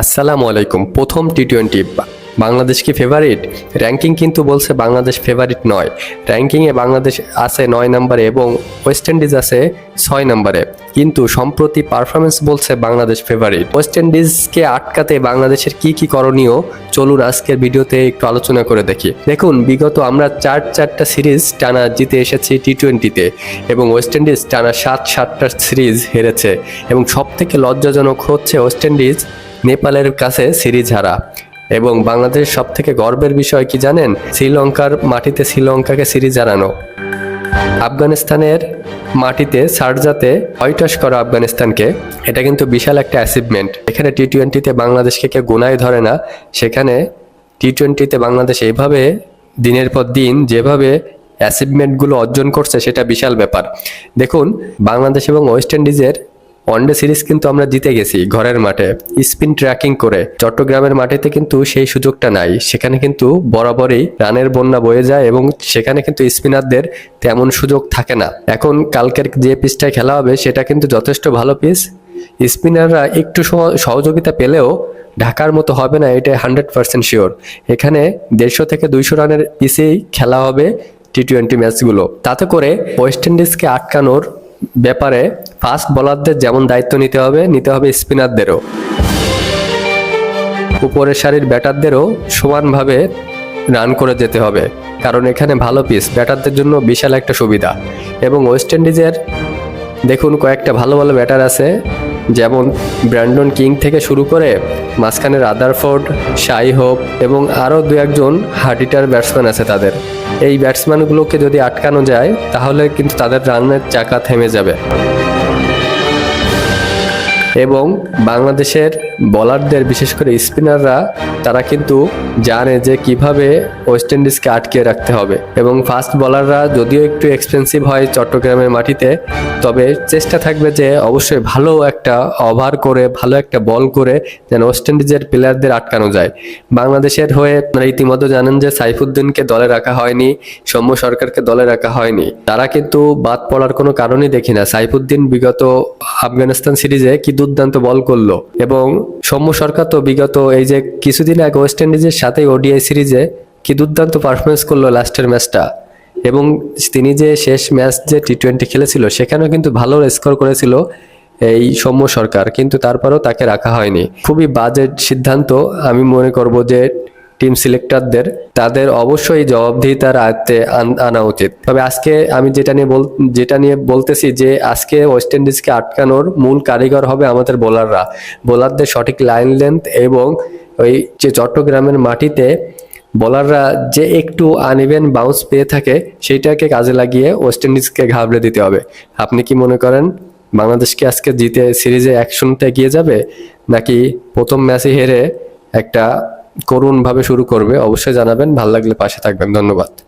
আসসালামু আলাইকুম। প্রথম টি টোয়েন্টি বাংলাদেশ কি ফেভারিট র্যাঙ্কিং কিন্তু বলছে বাংলাদেশ ফেভারিট নয়। র্যাঙ্কিংয়ে বাংলাদেশ আছে নয় নম্বরে এবং ওয়েস্ট ইন্ডিজ আছে ছয় নম্বরে। কিন্তু সম্প্রতি পারফরমেন্স বলছে বাংলাদেশ ফেভারিট ওয়েস্ট ইন্ডিজকে আটকাতে বাংলাদেশের কি কি করণীয়? চলুন আজকের ভিডিওতে একটু আলোচনা করে দেখি। দেখুন, বিগত আমরা চার চারটা সিরিজ টানা জিতে এসেছি টি টোয়েন্টিতে এবং ওয়েস্ট ইন্ডিজ টানা সাত সাতটা সিরিজ হেরেছে এবং সব থেকে লজ্জাজনক হচ্ছে ওয়েস্ট ইন্ডিজ নেপালের কাছে সিরিজ হারা এবং বাংলাদেশের সব থেকে গর্বের বিষয় কি জানেন? শ্রীলঙ্কার মাটিতে শ্রীলঙ্কাকে সিরিজ হারানো আফগানিস্তানের মাটিতে সারজাতে অয়টাস করা আফগানিস্তানকে, এটা কিন্তু বিশাল একটা অ্যাচিভমেন্ট এখানে টি টোয়েন্টিতে বাংলাদেশকে কেউ গোনায় ধরে না। সেখানে টি টোয়েন্টিতে বাংলাদেশ এইভাবে দিনের পর দিন যেভাবে অ্যাচিভমেন্টগুলো অর্জন করছে, সেটা বিশাল ব্যাপার। দেখুন, বাংলাদেশ এবং ওয়েস্ট ইন্ডিজের ওয়ানডে সিরিজ কিন্তু আমরা জিতে গেছি ঘরের মাঠে। স্পিন ট্র্যাকিং করে। চট্টগ্রামের মাটিতে কিন্তু সেই সুযোগটা নাই। সেখানে কিন্তু বরাবরই রানের বন্যা বয়ে যায় এবং সেখানে কিন্তু স্পিনারদের তেমন সুযোগ থাকে না। এখন কালকের যে পিচটায় খেলা হবে, সেটা কিন্তু যথেষ্ট ভালো পিচ। স্পিনাররা একটু সহ- সহযোগিতা পেলেও ঢাকার মতো হবে না এটা হান্ড্রেড পার্সেন্ট শিওর। এখানে দেড়শো থেকে দুইশো রানের পিসেই খেলা হবে টি টোয়েন্টি ম্যাচগুলো। তাতে করে ওয়েস্ট ইন্ডিজকে আটকানোর ব্যাপারে ফাস্ট বোলারদের যেমন দায়িত্ব নিতে হবে নিতে হবে স্পিনারদেরও। উপরের সারির ব্যাটারদেরও সমানভাবে রান করে যেতে হবে, কারণ এখানে ভালো পিস ব্যাটারদের জন্য বিশাল একটা সুবিধা। এবং ওয়েস্ট ইন্ডিজের দেখুন কয়েকটা ভালো ভালো ব্যাটার আছে, যেমন ব্র্যান্ডন কিং থেকে শুরু করে মাঝখানে রাদারফোর্ড শাই হোপ এবং আরও দু একজন হার্ডিটার ব্যাটসম্যান আছে তাদের। এই ব্যাটসম্যানগুলোকে যদি আটকানো যায় তাহলে কিন্তু তাদের রানের চাকা থেমে যাবে। এবং বাংলাদেশের বলারদের বিশেষ করে স্পিনাররা তারা কিন্তু জানে যে কীভাবে ওয়েস্ট ইন্ডিজকে আটকে রাখতে হবে। এবং ফাস্ট বলাররা যদিও একটু এক্সপেন্সিভ হয় চট্টগ্রামের মাটিতে, তবে চেষ্টা থাকবে যে অবশ্যই ভালো একটা ওভার করে, ভালো একটা বল করে যেন ওয়েস্ট ইন্ডিজের প্লেয়ারদের আটকানো যায়। বাংলাদেশের হয়ে আপনারা ইতিমধ্যে জানেন যে সাইফুদ্দিনকে দলে রাখা হয়নি, সৌম্য সরকারকে দলে রাখা হয়নি। তারা কিন্তু বাদ পড়ার কোনো কারণই দেখি না। সাইফুদ্দিন বিগত আফগানিস্তান সিরিজে কি দুর্দান্ত বল করল এবং সৌম্য সরকার তো বিগত এই যে কিছুদিন আগে ওয়েস্ট ইন্ডিজের সাথে ওডিআই সিরিজে কি দুর্দান্ত পারফরমেন্স করল লাস্টের ম্যাচটা এবং তিনি যে শেষ ম্যাচ যে টি টোয়েন্টি খেলেছিল, সেখানেও কিন্তু ভালো স্কোর করেছিল এই সৌম্য সরকার। কিন্তু তারপরেও তাকে রাখা হয়নি। খুবই বাজেট সিদ্ধান্ত, আমি মনে করব যে টিম সিলেক্টরদের তাদের অবশ্যই জবাবদিহিতার আয়ত্তে আন- উচিত। তবে আজকে আমি যেটা নিয়ে বল, যেটা নিয়ে বলতেছি যে আজকে ওয়েস্ট ইন্ডিজকে আটকানোর মূল কারিগর হবে আমাদের বোলাররা। বোলারদের সঠিক লাইন লেন্থ এবং ওই যে চট্টগ্রামের মাটিতে বোলাররা যে একটু আনইভেন বাউন্স পেয়ে থাকে, সেইটাকে কাজে লাগিয়ে ওয়েস্ট ইন্ডিজকে ঘাবড়ে দিতে হবে। আপনি কি মনে করেন বাংলাদেশকে আজকে জিতে সিরিজে এক শূন্যতে এগিয়ে যাবে? নাকি প্রথম ম্যাচে হেরে একটা করুণভাবে শুরু করবে অবশ্যই জানাবেন। ভালো লাগলে পাশে থাকবেন। ধন্যবাদ।